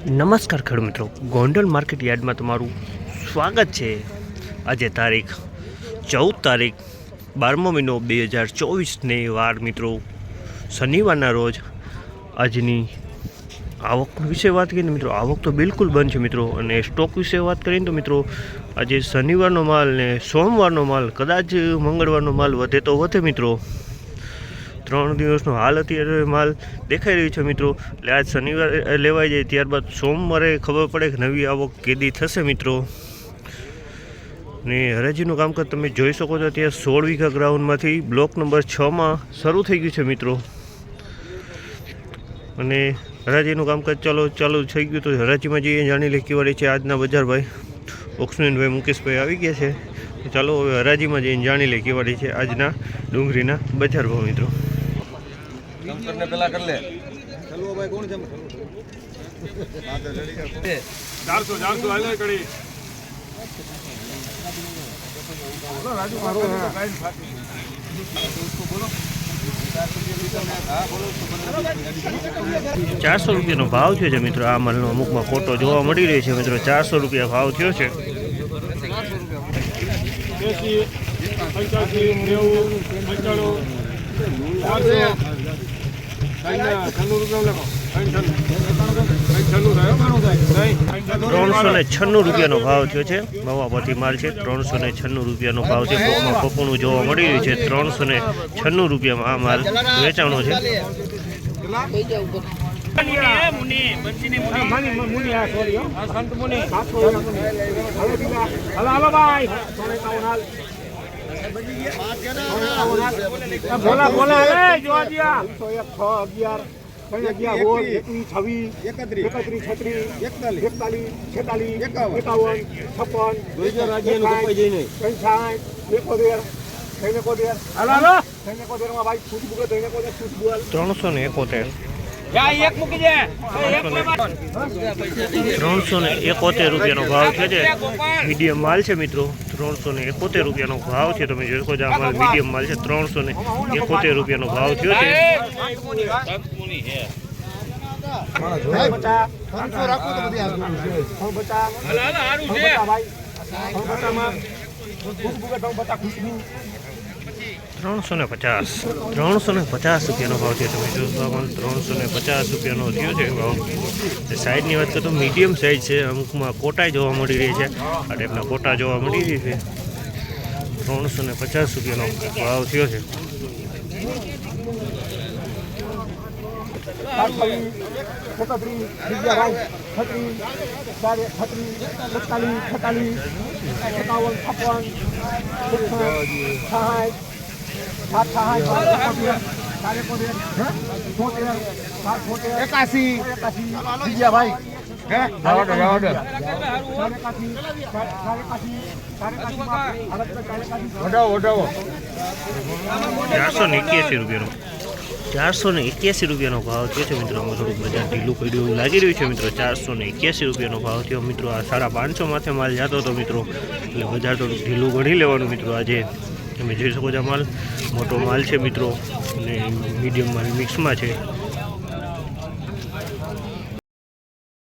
નમસ્કાર ખેડૂત મિત્રો. ગોંડલ માર્કેટ યાર્ડમાં તમારું સ્વાગત છે. આજે તારીખ ચૌદ તારીખ બારમો મહિનો બે હજાર ચોવીસને વાર મિત્રો, શનિવારના રોજ આજની આવક વિશે વાત કરીએ ને મિત્રો, આવક તો બિલકુલ બંધ છે મિત્રો. અને સ્ટોક વિશે વાત કરીએ તો મિત્રો, આજે શનિવારનો માલ ને સોમવારનો માલ, કદાચ મંગળવારનો માલ વધે તો વધે મિત્રો. ત્રણ દિવસનો હાલ અત્યારે માલ દેખાઈ રહ્યો છે મિત્રો. એટલે આજ શનિવારે લેવાઈ જાય ત્યારબાદ સોમવારે ખબર પડે કે નવી આવક કેદી થશે મિત્રો. ને હરાજીનું કામકાજ તમે જોઈ શકો છો ત્યાં સોળ વીઘા ગ્રાઉન્ડમાંથી બ્લોક નંબર છમાં શરૂ થઈ ગયું છે મિત્રો. અને હરાજીનું કામકાજ ચાલો, ચાલુ થઈ ગયું તો હરાજીમાં જઈએ, જાણી લે કેવાળી છે આજના બજારભાઈ. ઓક્સમેનભાઈ મુકેશભાઈ આવી ગયા છે. ચાલો હવે હરાજીમાં જઈને જાણી લે કેવાળી છે આજના ડુંગળીના બજાર ભાવ મિત્રો. શંકરને પેલા કરી લે. ચારસો ચારસો હાલે કડી. ચારસો રૂપિયાનો ભાવ થયો છે મિત્રો આ માલનો. અમુકમાં ફોટો જોવા મળી રહ્યો છે મિત્રો. ચારસો રૂપિયા ભાવ થયો છે. પંચ્યાસી નેવું પંચાણું ચારસો છન્નું રૂપિયા લખો છન્નું થાય ત્રણસો ને છન્નું રૂપિયાનો ભાવ થયો છે. મવાપતિ માલ છે. ત્રણસો ને છન્નું રૂપિયાનો ભાવ છે. કોકમાં કોકોનું જોવા મળી રહ્યું છે. ત્રણસો ને છન્નું રૂપિયામાં આ માલ વેચાણો છે. બોલા બોલા એ જોવા દ્યા છ અગિયાર અગિયાર સોળ એકવીસ છવ્વીસ એકતાલીસ છેતાલીસ એકાવન છપ્પન પંચાઠ એકોતેર એકોતેર એકોતેરમાં ભાઈ છૂટ બુકે તો એકોતેર છૂટ બોલ ત્રણસો ને એકોતેર. ત્રણસો ને એકોતેર રૂપિયાનો ભાવ છે જે મીડિયમ માલ છે મિત્રો. ત્રણસો ને એકોતેર રૂપિયાનો ભાવ છે. તમે જોઈ શકો છો અમારો મીડિયમ માલ છે. ત્રણસો ને એકોતેર રૂપિયાનો ભાવ થયો છે. પચાસ પાંચસો રાખો તો બધી ત્રણસો ને પચાસ, ત્રણસો ને પચાસ રૂપિયાનો ભાવ છે. તમે જોશો પણ ત્રણસો ને પચાસ રૂપિયાનો થયો છે ભાવ. સાઈઝની વાત કરું તો મીડિયમ સાઈઝ છે. અમુકમાં કોટા જોવા મળી રહી છે. આ ટાઈપના કોટા જોવા મળી રહી છે. ત્રણસો ને પચાસ રૂપિયાનો ભાવ થયો છે. છત્રીસ છત્રીસ છત્રીસ એકાસી ચારસો ને એક્યાસી રૂપિયાનો ચારસો એક્યાસી રૂપિયાનો ભાવ થયો છે મિત્રો. અમે થોડુંક બજાર ઢીલું પડ્યું એવું લાગી રહ્યું છે મિત્રો. ચારસો ને એક્યાસી રૂપિયાનો ભાવ થયો. મિત્રો, આ સાડા પાંચસો માથે માલ જતો હતો મિત્રો. એટલે બજાર થોડુંક ઢીલું ગણી લેવાનું મિત્રો આજે. તમે જોઈ શકો છો માલ. મોટો માલ છે મિત્રો. અને મીડિયમ માલ મિક્સમાં છે.